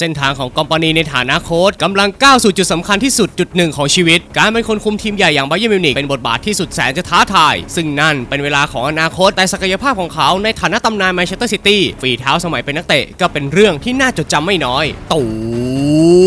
เส้นทางของกอมปานีในฐานะโค้ชกำลังก้าวสู่จุดสำคัญที่สุดจุดหนึ่งของชีวิต การเป็นคนคุมทีมใหญ่อย่างไบเยร์มิวนิกเป็นบทบาทที่สุดแสนจะท้าทาย ซึ่งนั่นเป็นเวลาของอนาคตแต่ศักยภาพของเขาในฐานะตำนานแมนเชสเตอร์ซิตี้ฝีเท้าสมัยเป็นนักเตะก็เป็นเรื่องที่น่าจดจำไม่น้อย ตู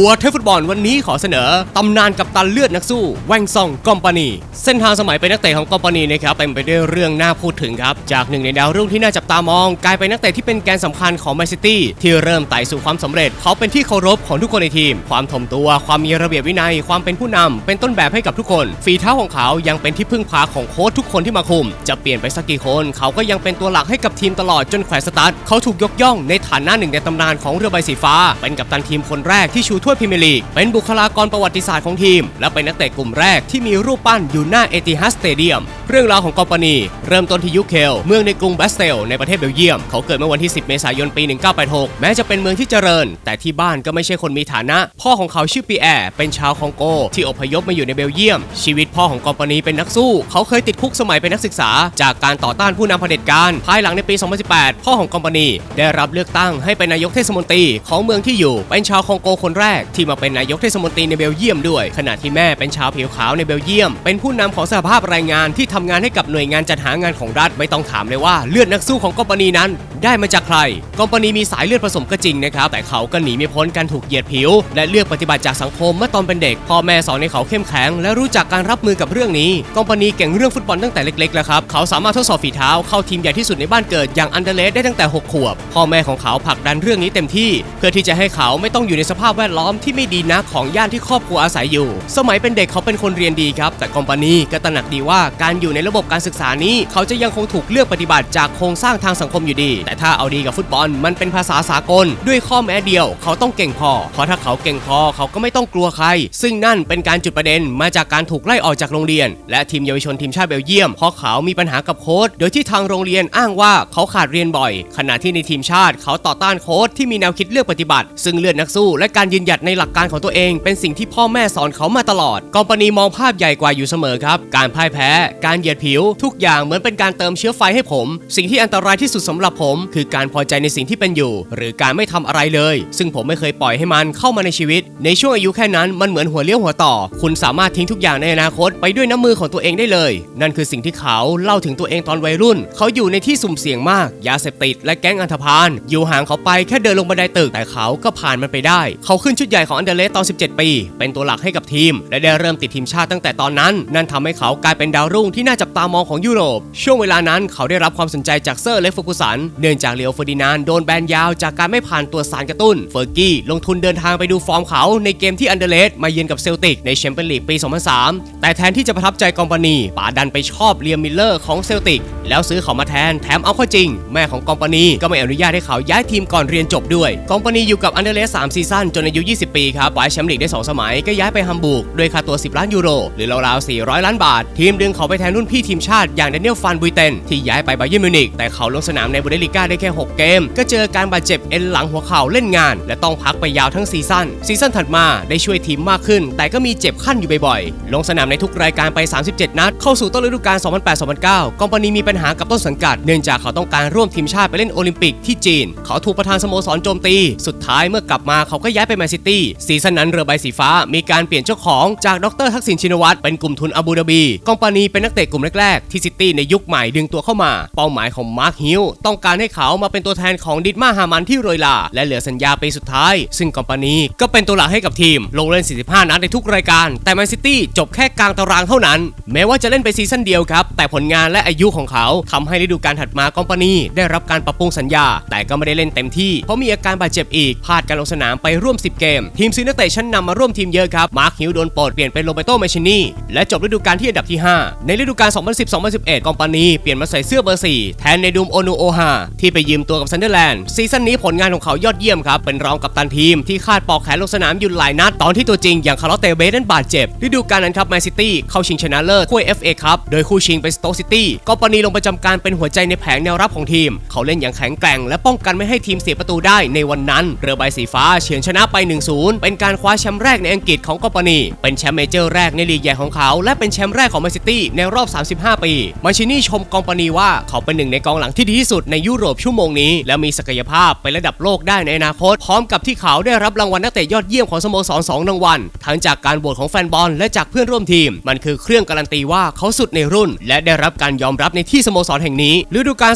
วเทฟุตบอลวันนี้ขอเสนอตำนานกับตันเลือดนักสู้แวงซองกอมปานีเส้นทางสมัยเป็นนักเตะของกอมปานีนะครับเต็มไปด้วยเรื่องน่าพูดถึงครับ จากหนึ่งในดาวรุ่งที่น่าจับตามอง กลายเป็นนักเตะที่เป็นแกนสำคัญของแมนซิตี้ที่เริ่มไต่สู่ความสำเร็จ เขาเป็นที่เคารพของทุกคนในทีม ความถ่อมตัว ความมีระเบียบวินัย ความเป็นผู้นำเป็นต้นแบบให้กับทุกคน ฝีเท้าของเขายังเป็นที่พึ่งพาของโค้ชทุกคนที่มาคุม จะเปลี่ยนไปสักกี่คน เขาก็ยังเป็นตัวหลักให้กับทีมตลอดจนแขวนสตาร์ทเขาถูกยกย่องในฐานะหนึ่งในตำนานของเรือใบสีฟ้า เป็นกัปตันทีมคนแรกที่ชูถ้วยพรีเมียร์ลีก เป็นบุคลากรประวัติศาสตร์ของทีม และเป็นนักเตะกลุ่มแรกที่มีรูปปั้นอยู่หน้าเอติฮัสสเตเดียม เรื่องราวของกอปานี เริ่มต้นที่ยูเคล เมืองในกรุงบสเตลในประเทศเบลเยียม เขาเกิดเมื่อวันที่ 10 เมษายนปี 1986 แม้จะเป็นเมืองที่เจริญ แต่ที่บ้านก็ไม่ใช่คนมีฐานะ พ่อของเขาชื่อปีแอร์เป็นชาวคองโก ที่อพยพมาอยู่ในเบลเยียมชีวิต พ่อของกอมปานีเป็นนักสู้ เขาเคยติดคุกสมัยเป็นนักศึกษา จากการต่อต้านผู้นำเผด็จการ ภายหลังในปี 2018 พ่อของกอมปานีได้รับเลือกตั้งให้เป็นนายกเทศมนตรีของเมืองที่อยู่ เป็นชาวคองโกคนแรก ที่มาเป็นนายกเทศมนตรีในเบลเยียมด้วย ขณะที่แม่เป็นชาวผิวขาวในเบลเยียม เป็นผู้นำของสหภาพแรงงานที่ทำงานให้กับหน่วยงานจัดหางานของรัฐไม่ต้องถามเลยว่าเลือดนักสู้ของกอมปานีนั้น ได้มาจากใคร กอมปานีมีสายเลือดผสมก็จริงนะครับ แต่เขาก็หนีไม่พ้นการถูกเหยียดผิว และเลือกปฏิบัติจากสังคมเมื่อตอนเป็นเด็ก พ่อแม่สอนให้เขาเข้มแข็ง และรู้จักการรับมือกับเรื่องนี้ กอมปานีเก่งเรื่องฟุตบอลตั้งแต่เล็กๆแล้วครับ เขาสามารถทดสอบฝีเท้าเข้าทีมใหญ่ที่สุดในบ้านเกิดอย่างอันเดเลสได้ตั้งแต่ 6 ขวบ พ่อแม่ของเขาผลักดันเรื่องนี้เต็มที่ เพื่อที่จะให้เขาไม่ต้องอยู่ในสภาพแวดล้อมที่ไม่ดีนักของย่านที่ครอบครัวอาศัยอยู่ สมัยเป็นเด็กเขาเป็นคนเรียนดีครับ แต่กอมปานีก็ตระหนักดีว่าการอยู่ในระบบการศึกษานี้ เขาจะยังคงถูกเลือกปฏิบัติจากโครงสร้างทางสังคมอยู่ดี แต่แต่ถ้าเอาดีกับฟุตบอลมันเป็นภาษาสากล ด้วยข้อแม้เดียว เขาต้องเก่งพอ เพราะถ้าเขาเก่งพอเขาก็ไม่ต้องกลัวใคร ซึ่งนั่นเป็นการจุดประเด็นมาจากการถูกไล่ออกจากโรงเรียน และทีมเยาวชนทีมชาติเบลเยียมเพราะเขามีปัญหากับโค้ชโดยที่ทางโรงเรียนอ้างว่าเขาขาดเรียนบ่อย ขณะที่ในทีมชาติเขาต่อต้านโค้ชที่มีแนวคิดเลือกปฏิบัติ ซึ่งเลือดนักสู้ และการยืนหยัดในหลักการของตัวเอง เป็นสิ่งที่พ่อแม่สอนเขามาตลอดกอมปนีมองภาพใหญ่กว่าอยู่เสมอครับ การพ่ายแพ้ การเหยียดผิว ทุกอย่างเหมือนเป็นการเติมเชื้อไฟให้ผม สิ่งที่อันตรายที่สุดสำหรับผมคือการพอใจในสิ่งที่เป็นอยู่ หรือการไม่ทำอะไรเลย ซึ่งผมไม่เคยปล่อยให้มันเข้ามาในชีวิต ในช่วงอายุแค่นั้นมันเหมือนหัวเลี้ยวหัวต่อ คุณสามารถทิ้งทุกอย่างในอนาคตไปด้วยน้ำมือของตัวเองได้เลย นั่นคือสิ่งที่เขาเล่าถึงตัวเองตอนวัยรุ่น เขาอยู่ในที่สุ่มเสี่ยงมาก ยาเสพติดและแก๊งอันธพาลอยู่ห่างเขาไปแค่เดินลงบันไดตึกแต่เขาก็ผ่านมันไปได้ เขาขึ้นชุดใหญ่ของอันเดเลสตอน 17 ปี เป็นตัวหลักให้กับทีม และได้เริ่มติดทีมชาติตั้งแต่ตอนนั้น นั่นทำให้เขากลายเป็นดาวรุ่งที่น่าจับตามองของยุโรป ช่วงเวลานั้นเขาได้รับความสนใจจากเซอร์เล็กฟูกุสันเนื่องจากเลโอเฟอร์ดินานโดนแบนยาวจากการไม่ผ่านตัวสารกระตุ้น เฟอร์กี้ลงทุนเดินทางไปดูฟอร์มเขาในเกมที่อันเดเลสมาเยือนกับเซลติกในแชมเปี้ยนลีกปี 2003 แต่แทนที่จะประทับใจกอมปานีป๋าดันไปชอบเลียมมิลเลอร์ของเซลติก แล้วซื้อเขามาแทนแถมเอาข้าจริง แม่ของกอมปานีก็ไม่อนุญาตให้เขาย้ายทีมก่อนเรียนจบด้วย กอมปานีอยู่กับอันเดเลส3ซีซั่นจนอายุ 20 ปีครับคว้าแชมป์ลีกได้ 2 สมัยก็ย้ายไปฮัมบูร์กด้วยค่าตัว 10 ล้านยูโรหรือราวๆ400 ล้านบาท ทีมดึงเขาไปแทนรุ่นพี่ทีมชาติอย่างเดนเนียลฟันบุยเตนที่ย้ายไปไบเยร์นมิวนิกแต่เขาลงสนามในบุนเดสลิกาได้แค่ 6 เกม ก็เจอการบาดเจ็บเอ็นหลังหัวเข่าเล่นงาน และต้องพักไปยาวทั้งซีซั่นซีซั่นถัดมาได้ช่วยทีมมากขึ้น แต่ก็มีเจ็บขั้นอยู่บ่อยๆ ลงสนามในทุกรายการไป 37 นัด เข้าสู่ต้นฤดูกาล 2008-2009 กอมปานีมีปัญหากับต้นสังกัด เนื่องจากเขาต้องการร่วมทีมชาติไปเล่นโอลิมปิกที่จีน เขาถูกประธานสโมสรโจมตี สุดท้ายเมื่อกลับมาเขาก็ย้ายไปแมนซิตี้ซีซั่นนั้นเรือใบสีฟ้ามีการเปลี่ยนเจ้าของจากดรทักษิณชินวัตรเป็นกลุ่มทุนอาบูดาบี กองปานีเป็นนักเตะกลุ่มแรกๆที่ซิตี้ในยุคใหม่ดึงตัวเข้ามา เป้าหมายของมาร์คฮิลต้องการให้เขามาเป็นตัวแทนของดิดมาฮามันที่โรยลา และเหลือสัญญาปีสุดท้าย ซึ่งกองปานีก็เป็นตัวหลักให้กับทีม ลงเล่น 45 นัดในทุกรายการ แต่แมนซิตี้จบแค่กลางตารางเท่านั้น แม้ว่าจะเล่นไปซีซั่นเดียวครับ แต่ผลงานและอายุของเขาทำให้ฤดูกาลถัดมากองปานีได้รับการปรับปรุงสัญญา แต่ก็ไม่ได้เล่นเต็มที่เพราะมีอาการบาดเจ็บอีกพลาดการลงสนามไปร่วม 10 เกม ทีมซื้อนักเตะชั้นนำมาร่วมทีมเยอะครับมาร์คฮิลโดนปลดเปลี่ยนเป็นโรเบโตเมชินีและจบฤดูกาลที่อันดับที่ 5 ในฤดูกาล 2010-2011 กองปานีเปลี่ยนมาใส่เสื้อเบอร์ 4 แทนในดูมโอนูโอฮาที่ไปยืมตัวกับซันเดอร์แลนด์ซีซั่นนี้ผลงานของเขายอดเยี่ยมครับ เป็นรองกับตันทีมที่คาดปอกแขนลงสนามอยู่หลายนัดตอนที่ตัวจริงอย่างคาร์ลเตเบสนั้นบาดเจ็บฤดูกาลนั้นครับแมนซิตี้เข้าชิงชนะเลิศถ้วย FA ครับโดยคู่ชิงเป็นสโต๊กซิตี้กอปนีลงประจำการเป็นหัวใจในแผงแนวรับของทีม เขาเล่นอย่างแข็งแกร่ง และป้องกันไม่ให้ทีมเสียประตูได้ในวันนั้นเรือใบสีฟ้าเฉือนชนะไป 1-0 เป็นการคว้าแชมป์แรกในอังกฤษของกอปนีเป็นแชมป์เมเจอร์แรกในลีกใหญ่ของเขาและเป็นแชมป์แรกของแมนซิตี้ในรอบ 35 ปีมาชินี่ชมกองปนีว่าเขาเป็นหนึ่งในกองหลังที่ดีที่สุดในยุโรรปชั่วโมงนี้ และมีศักยภาพไประดับโลกได้ในอนาคต พร้อมกับที่เขาได้รับรางวัลนักเตะยอดเยี่ยมของสโมสรสองรางวัลทั้งจากการโหวตของแฟนบอลและจากเพื่อนร่วมทีม มันคือเครื่องการันตีว่าเขาสุดในรุ่น และได้รับการยอมรับในที่สโมสรแห่งนี้ฤดูกาล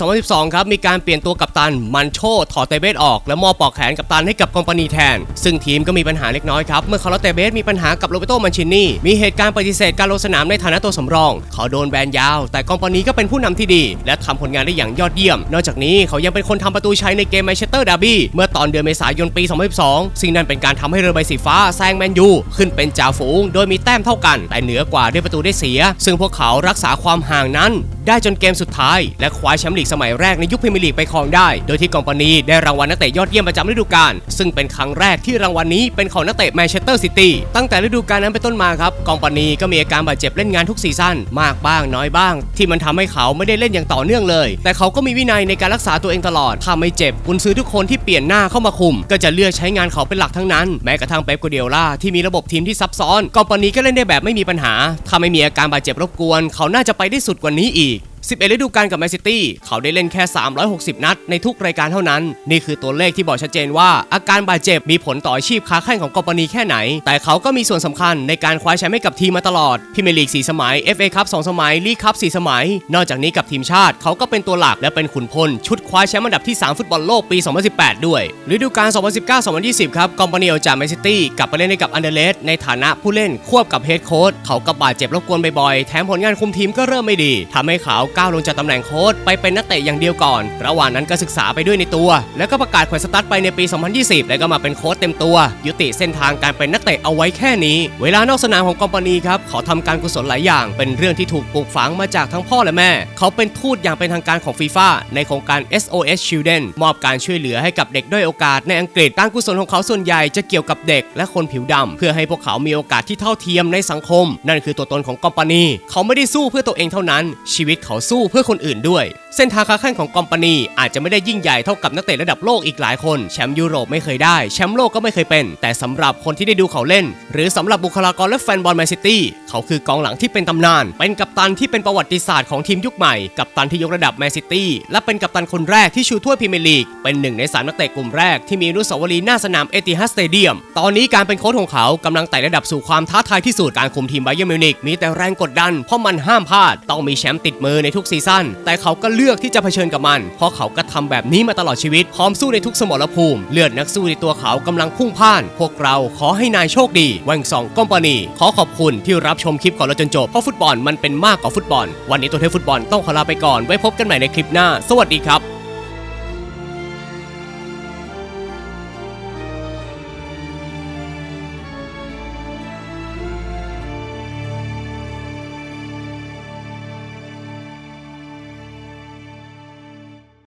2011-2012 ครับมีการเปลี่ยนตัวกัปตันมันโชถอดเตเบสออกและมอบปอกแขนกัปตันให้กับกองปานีแทน ซึ่งทีมก็มีปัญหาเล็กน้อยครับเมื่อคาร์ลอตเตเบสมีปัญหากับโรเบโตมันชินี่มีเหตุการณ์ปฏิเสธการลงสนามในฐานะตัวสำรอง เขาโดนแบนยาว แต่กองปานีก็เป็นผู้นำที่ดี และทำผลงานได้อย่างยอดเยี่ยมนอกจากนี้เขายังเป็นคนทำประตูชัยในเกมแมนเชสเตอร์ดาร์บี้เมื่อตอนเดือนเมษายนปี 2012 ซึ่งนั่นเป็นการทำให้เรือใบสีฟ้าแซงแมนยูขึ้นเป็นจ่าฝูง โดยมีแต้มเท่ากัน แต่เหนือกว่าด้วยประตูได้เสีย ซึ่งพวกเขารักษาความห่างนั้น ได้จนเกมสุดท้าย และคว้าแชมป์ลีกสมัยแรกในยุคพรีเมียร์ลีกไปครองได้ โดยที่กองปานีได้รางวัลนักเตะยอดเยี่ยมประจำฤดูกาลซึ่งเป็นครั้งแรกที่รางวัลนี้เป็นของนักเตะแมนเชสเตอร์ซิตี้ตั้งแต่ฤดูกาลนั้นเป็นต้นมาครับกองปานีก็มีอาการบาดเจ็บเล่นงานทุกซีซั่นมากบ้างน้อยบ้าง ที่มันทำให้เขาไม่ได้เล่นอย่างต่อเนื่องเลย แต่เขาก็มีวินัยในการรักษาตัวเองตลอดถ้าไม่เจ็บกุนซื้อทุกคนที่เปลี่ยนหน้าเข้ามาคุม ก็จะเลือกใช้งานเขาเป็นหลักทั้งนั้นแม้กระทั่งเป๊ปกัวเดียล่าที่มีระบบทีมที่ซับซ้อนกองปานีก็เล่นได้แบบไม่มีปัญหาถ้าไม่มีอาการบาดเจ็บรบกวน เขาน่าจะไปได้สุดกว่านี้อีก week. 11ฤดูกาลกับแมนซิตี้เขาได้เล่นแค่ 360 นัดในทุกรายการเท่านั้น นี่คือตัวเลขที่บอกชัดเจนว่าอาการบาดเจ็บมีผลต่ออาชีพค้าแข่งของกอปานีแค่ไหน แต่เขาก็มีส่วนสำคัญในการคว้าแชมป์ให้กับทีมมาตลอดพรีเมลีก 4 สมัย FA คัพ2สมัยลีกคัพ4สมัย นอกจากนี้กับทีมชาติเขาก็เป็นตัวหลักและเป็นขุนพลชุดคว้าแชมป์อันดับที่ 3 ฟุตบอลโลกปี 2018 ด้วยฤดูกาล 2019-2020 ครับกอปานีออกจากแมนซิตี้กลับไปเล่นให้กับอันเดเลสในฐานะผู้เล่นควบกับเฮดโค้ชเขาก็บาดเจ็บรบกวนบ่อยๆแถมผลงานคุมทีมก็เริ่มไม่ดีทำให้เขาก้าวลงจากตำแหน่งโค้ชไปเป็นนักเตะอย่างเดียวก่อน ระหว่างนั้นก็ศึกษาไปด้วยในตัว แล้วก็ประกาศแขวนสตาร์ทไปในปี 2020 แล้วก็มาเป็นโค้ชเต็มตัว ยุติเส้นทางการเป็นนักเตะเอาไว้แค่นี้ เวลานอกสนามของกอมปานีครับเขาทำการกุศลหลายอย่าง เป็นเรื่องที่ถูกปลูกฝังมาจากทั้งพ่อและแม่ เขาเป็นทูตอย่างเป็นทางการของฟีฟ่าในโครงการ SOS Children มอบการช่วยเหลือให้กับเด็กด้อยโอกาสในอังกฤษการกุศลของเขาส่วนใหญ่จะเกี่ยวกับเด็กและคนผิวดำเพื่อให้พวกเขามีโอกาสที่เท่าเทียมในสังคม นั่นคือตัวตนของกอมปานี เขาไม่ได้สู้เพื่อตัวเองเท่านั้น ชีวิตเขาสู้เพื่อคนอื่นด้วย เส้นทางค้าแข่งของกอมปานีอาจจะไม่ได้ยิ่งใหญ่เท่ากับนักเตะระดับโลกอีกหลายคน แชมป์ยุโรปไม่เคยได้ แชมป์โลกก็ไม่เคยเป็น แต่สำหรับคนที่ได้ดูเขาเล่น หรือสำหรับบุคลากรและแฟนบอลแมนซิตี้เขาคือกองหลังที่เป็นตำนาน เป็นกัปตันที่เป็นประวัติศาสตร์ของทีมยุคใหม่ กัปตันที่ยกระดับแมนซิตี้และเป็นกัปตันคนแรกที่ชูถ้วยพรีเมียร์ลีก เป็นหนึ่งในสามนักเตะกลุ่มแรกที่มีอนุสาวรีย์หน้าสนามเอติฮัดสเตเดียม ตอนนี้การเป็นโค้ชของเขากำลังไต่ระดับสู่ความท้าทายที่สุด การคุมทีมไบเยอร์มิวนิกมีแต่แรงกดดัน เพราะมันห้ามพลาด ต้องมีแชมป์ติดมือในทุกซีซั่นแต่เขาก็เลือกที่จะเผชิญกับมัน เพราะเขาก็ทำแบบนี้มาตลอดชีวิต พร้อมสู้ในทุกสมรภูมิ เลือดนักสู้ในตัวเขากำลังพุ่งพ่าน พวกเราขอให้นายโชคดีแวงซองกอมปานีขอขอบคุณที่รับชมคลิปของเราจนจบเพราะฟุตบอลมันเป็นมากกว่าฟุตบอล วันนี้ตัวเทฟฟุตบอลต้องขอลาไปก่อนไว้พบกันใหม่ในคลิปหน้า สวัสดีครับ